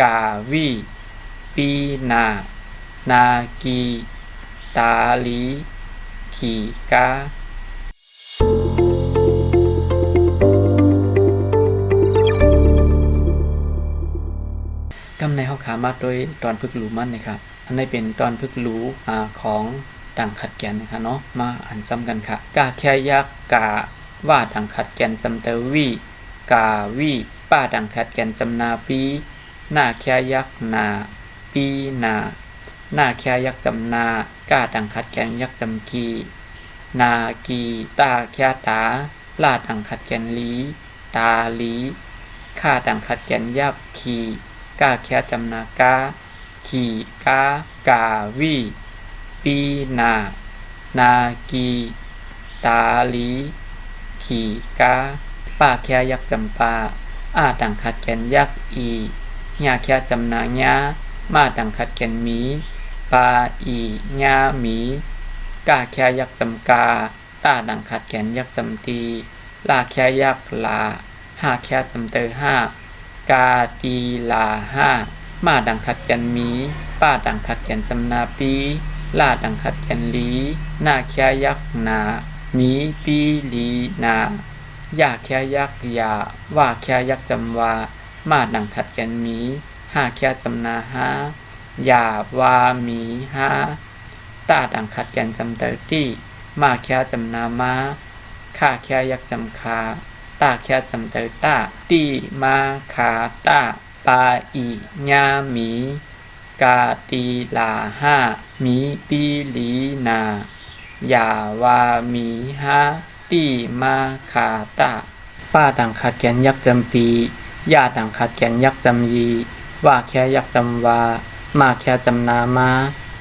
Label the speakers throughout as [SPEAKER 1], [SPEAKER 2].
[SPEAKER 1] กาวีปีนา นากี ตาลี ขี่กากำในเฮาขามาโดยตอนพึกหลูมันนะครับอันนี้เป็นตอนพึกหลูอ่าของดังขัดแกนนะคะเนาะ มาอ่านจำกันค่ะ กาแคยักกาว่าดังขัดแกนจำเตวีกาวีป้าดังขัดแกนจำนาปี หน้าแค่ยักนา ปีนา หน้าแค่ยักจำนากาดังขัดแกนยักจำกี นากีตาแค่ตาลาดังขัดแกนลี ตาลีข้าดังขัดแกนยับขีก้าแค่จำนากาขี่กากาวีปีนา นากีตาลีขี่กาป้าแค่ยักจำปาอาดังขัดแกนยักอี ญาแค่จำนาญามาดังขัดแกนมีปาอีญาหมีกาแค่ยักจำกาตาดังขัดแกนยักจำตีลาแค่ยักลาห้าแค่จำเตอห้ากาตีลาห้ามาดังขัดแกนมีป้าดังขัดแกนจำนาปีลาดังขัดแกนลีหน้าแค่ยักนาหมีปีลีนายาแค่ยักยาว่าแค่ยักจำวา มาดังขัดแกนมีห้าแค่จำนาห้ายาวามีห้าตาดังขัดแกนจำเตอตี้มาแค่จำนามาข้าแค่ยักจำคาตาแค่จำเตอต้าตีมาขาตาปาอีญามีกาตีลาห้ามีปีลีนายาวามีห้าตีมาขาตาป้าดังขัดแกนยักจำปี ยาดังขัดแกนยักจำยี ว่าแค่ยักจำวา มาแค่จำนามา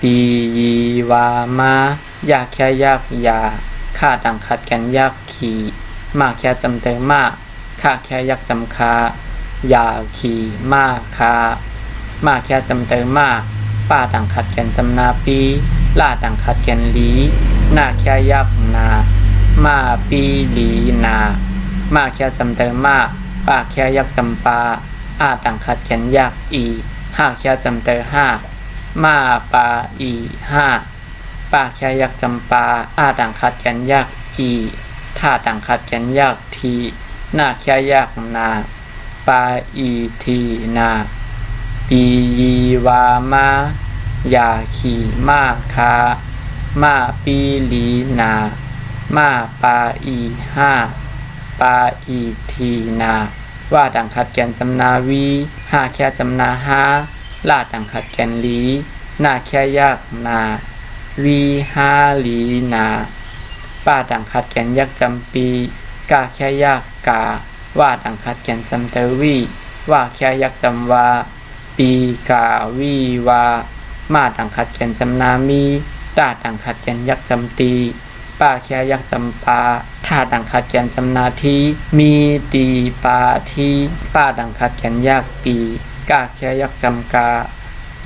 [SPEAKER 1] ปียีวามายาแค่ยักยาข้าดังขัดแกนยักขี่ มาแค่จำเตอมาข้าแค่ยักจำคายาขี่มาคามาแค่จำเตอมาป้าดังขัดแกนจำนาปีลาดังขัดแกนลีหน้าแค่ยักนา มาปีลีนา มาแค่จำเตอมา ป้าแค่ยักจำปา อาดังขัดแกนยักอีห้าแค่จำเตอห้ามาปาอีห้าป้าแค่ยักจำปา อาดังขัดแกนยักอีท่าดังขัดแกนยักทีหน้าแค่ยักนาปาอีทีนาปียีวามายาขี่มาคามาปีลีนา มาปาอีห้า ปาอีทีนา ว่าดังขัดแกนจำนาวีห้าแค่จำนาห้าลาดดังขัดแกนลีหน้าแค่ยากนาวีห้าลีนาป้าดังขัดแกนยักจำปีกาแค่ยากกา ว่าดังขัดแกนจำเตวีว่าแค่ยักจำวาปีกาวีวามาดังขัดแกนจำนามีตาดังขัดแกนยักจำตี ป้าแค่ยักจำปาท่าดังขัดแกนจำนาทีมีตีปาทีป้าดังขัดแกนยักปีกาแค่ยักจำกา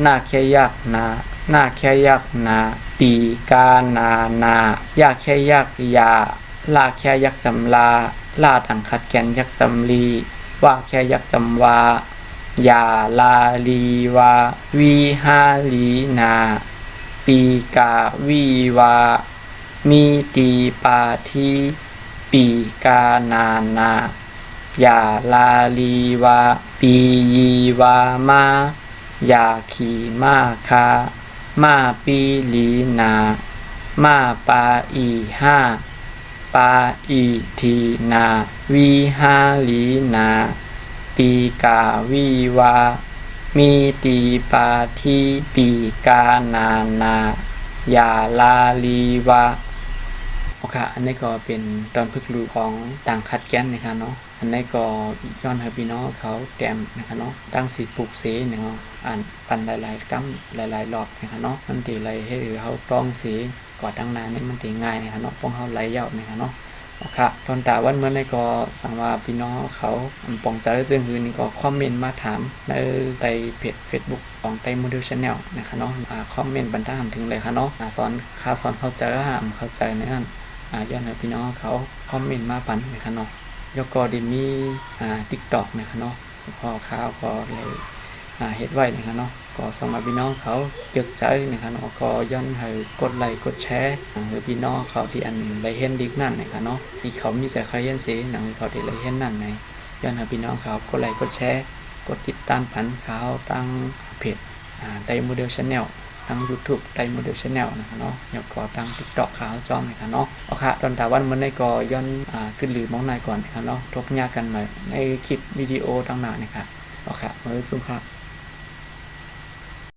[SPEAKER 1] หน้าแค่ยักนาหน้าแค่ยักนา ปีกานานายากแค่ยักยาลาแค่ยักจำลาลาดังขัดแกนยักจำลีว่าแค่ยักจำวายาลาลีวาวีฮาลีนา ปีกาวีวา มีตีปาทีปีกานานายาลาลีวาปียีวามายาขี่มาคามาปีลีนา มาปาอีห้าปาอีทีนาวีห้าลีนา ปีกาวีวา มีตีปาทีปีกานานายาลาลีวา โอเคอันนี้ก็เป็นตอนพึกรู้ของต่างคัดแก้นนะคะเนาะ อันนี้ก็ย้อนให้พี่น้องเขาแต้มนะคะเนาะ ตั้งสีปลูกเสนะคะอ่านปันหลายๆกัมหลายๆรอบนะคะเนาะ มันตีไรให้หรือเขาต้องสีก่อตั้งนานนี่มันตีง่ายนะคะเนาะพวกเขาไหลเยาวนะคะเนาะโอเคตอนตาวันเมื่อในก็สั่งว่าพี่น้องเขาปองใจซึ่งคือนี่ก็คอมเมนต์มาถามในในเพจ Facebook ของไต้มูดิชแนลนะคะเนาะคอมเมนต์บรรดาถึงเลยค่ะเนาะสอนค่าสอนเข้าใจก็ห้ามเข้าใจในนั้น อ่าย้อนให้พี่น้องเขาคอมเมนต์มาปันนะคะเนาะยกก็ได้มีอ่า TikTok นะคะเนาะพอข่าวก็เลยอ่าเฮ็ดไว้นะคะเนาะก็สำหรับพี่น้องเขาจึกใจนะคะเนาะก็ย้อนให้กดไลค์กดแชร์หนังให้พี่น้องเขาที่อันได้เห็นดีนั่นนะคะเนาะที่เขามีใจใครเห็นสิหนังเขาได้ได้เห็นนั่นในย้อนให้พี่น้องเขากดไลค์กดแชร์กดติดตามผันเขาตั้งเพจอ่าไดโมเดลชาแนล ทั้ง YouTube ไดโมเดลชาแนลนะคะเนาะแล้วก็ทั้ง TikTok ขาวจอมนะคะเนาะเอาค่ะตอนตาวันมันในก็ย้อนอ่าขึ้นหรือมองนายก่อนนะคะเนาะทบยากกันใหม่ในคลิปวิดีโอต่างๆนะคะเอาค่ะมือสู้ค่ะ